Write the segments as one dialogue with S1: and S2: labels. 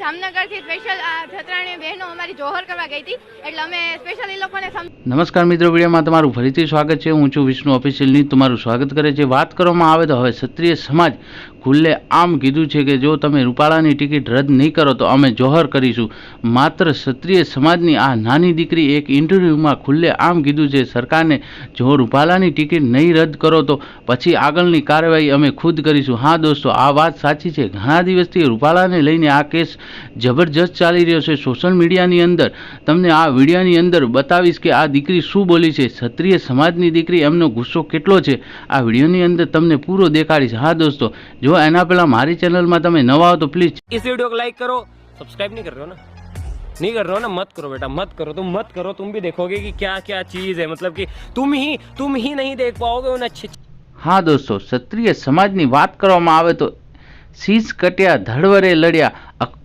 S1: જામનગરથી special છત્રાણી બહેનો અમારી જોહર કરવા ગઈ હતી. એટલે અમે સ્પેશિયલ એ લોકોને
S2: નમસ્કાર મિત્રો, વિડીયોમાં તમારું ફરીથી સ્વાગત છે. હું છું વિષ્ણુ ઓફિશિયલની તમારું સ્વાગત કરે છે. વાત કરવામાં આવે તો હવે ક્ષત્રિય સમાજ ખુલ્લે આમ કીધું છે કે જો તમે રૂપાળાની ટિકિટ રદ નહીં કરો તો અમે જોહર કરીશું. માત્ર ક્ષત્રિય સમાજની આ નાની દીકરી એક ઇન્ટરવ્યૂમાં ખુલ્લે આમ કીધું છે, સરકારને જો રૂપાલાની ટિકિટ નહીં રદ કરો તો પછી આગળની કાર્યવાહી અમે ખુદ કરીશું. હા દોસ્તો, આ વાત સાચી છે. ઘણા દિવસથી રૂપાલાને લઈને આ કેસ જબરજસ્ત ચાલી રહ્યો છે સોશિયલ મીડિયાની અંદર તમને આ વિડીયોની અંદર બતાવીશ કે આ દીકરી શું બોલી છે ક્ષત્રિય સમાજની દીકરી એમનો ગુસ્સો કેટલો છે આ વિડીયોની અંદર તમને પૂરો દેખાડીશ હા દોસ્તો જો એના પહેલાં મારી ચેનલમાં તમે નવા હો તો પ્લીઝ
S3: इस वीडियो को लाइक करो सब्सक्राइब नहीं कर रहे हो ना नहीं कर रहे हो ना मत करो बेटा मत करो तुम मत करो तुम भी देखोगे कि क्या क्या चीज है मतलब कि तुम ही तुम ही नहीं देख पाओगे उन अच्छे
S2: હા દોસ્તો ક્ષત્રિય સમાજની વાત કરવામાં આવે તો શીશ કટ્યા ધડવરે લડ્યા અક-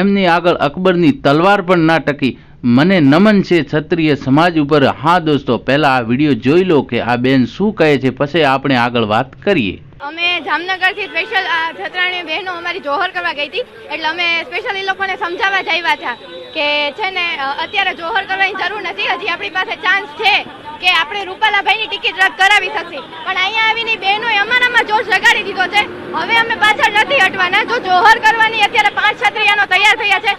S2: એમની આગળ અકબરની તલવાર પણ ના ટકી. મને નમન છે ક્ષત્રિય સમાજ ઉપર. હા દોસ્તો, પહેલા આ વીડિયો જોઈ લો કે આ બેન શું કહે છે, પછી આપણે આગળ વાત કરીએ.
S1: અમે જામનગરથી સ્પેશિયલ આ છત્રાણી બહેનો અમારી જોહર કરવા ગઈ હતી. એટલે અમે સ્પેશિયલ એ લોકોને સમજાવવા આવ્યા હતા કે છે ને અત્યારે જોહર કરવાની જરૂર નથી. હજી આપણી પાસે ચાન્સ છે કે આપણે રૂપાલાભાઈની ટિકિટ રદ કરાવી શકીએ. પણ અહીંયા આવીને બહેનોએ અમારામાં જોશ લગાડી દીધો છે. હવે અમે પાછળ નથી હટવાના. જો જોહર કરવાની અત્યારે પાંચ છત્રીયાનો થયા છે.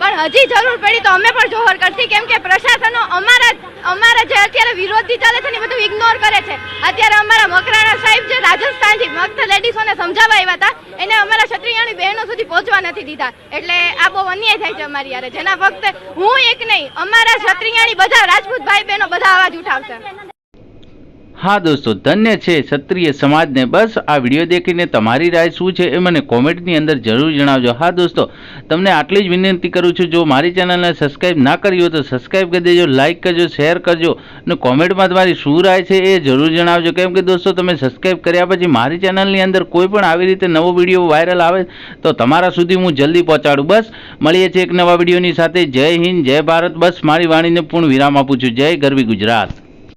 S1: પણ હજી જરૂર પડી તો અમે પણ જોહર કરશી. કેમ કે પ્રશાસનો અમારા અમારા જે અત્યારે વિરોધી ચાલે છે ને બધું ઇગ્નોર કરે છે. અત્યારે અમારા મકરાણા સાહેબ જે રાજસ્થાનથી મક્ત લેડીઝોને સમજાવવા આવ્યા હતા, એને અમારા ક્ષત્રિયાની બહેનો સુધી પહોંચવા નથી દીધા. એટલે આ બહુ અન્યાય થાય છે અમારી યારે. જેના ફક્ત હું એક નહીં, અમારા ક્ષત્રિયાની બધા રાજપૂત ભાઈ બહેનો બધા અવાજ ઉઠાવશે.
S2: હા દોસ્તો, ધન્ય છે ક્ષત્રિય સમાજને. બસ આ વીડિયો દેખીને તમારી રાય શું છે એ મને કોમેન્ટની અંદર જરૂર જણાવજો. હા દોસ્તો, તમને આટલી જ વિનંતી કરું છું, જો મારી ચેનલને સબસ્ક્રાઈબ ના કરી હોય તો સબસ્ક્રાઈબ કરી દેજો, લાઇક કરજો, શેર કરજો અને કોમેન્ટમાં તમારી શું રાય છે એ જરૂર જણાવજો. કેમ કે દોસ્તો, તમે સબસ્ક્રાઈબ કર્યા પછી મારી ચેનલની અંદર કોઈ પણ આવી રીતે નવો વીડિયો વાયરલ આવે તો તમારા સુધી હું જલ્દી પહોંચાડું. બસ, મળીએ છીએ એક નવા વિડીયોની સાથે. જય હિન્દ, જય ભારત. બસ, મારી વાણીને પૂર્ણ વિરામ આપું છું. જય ગરવી ગુજરાત.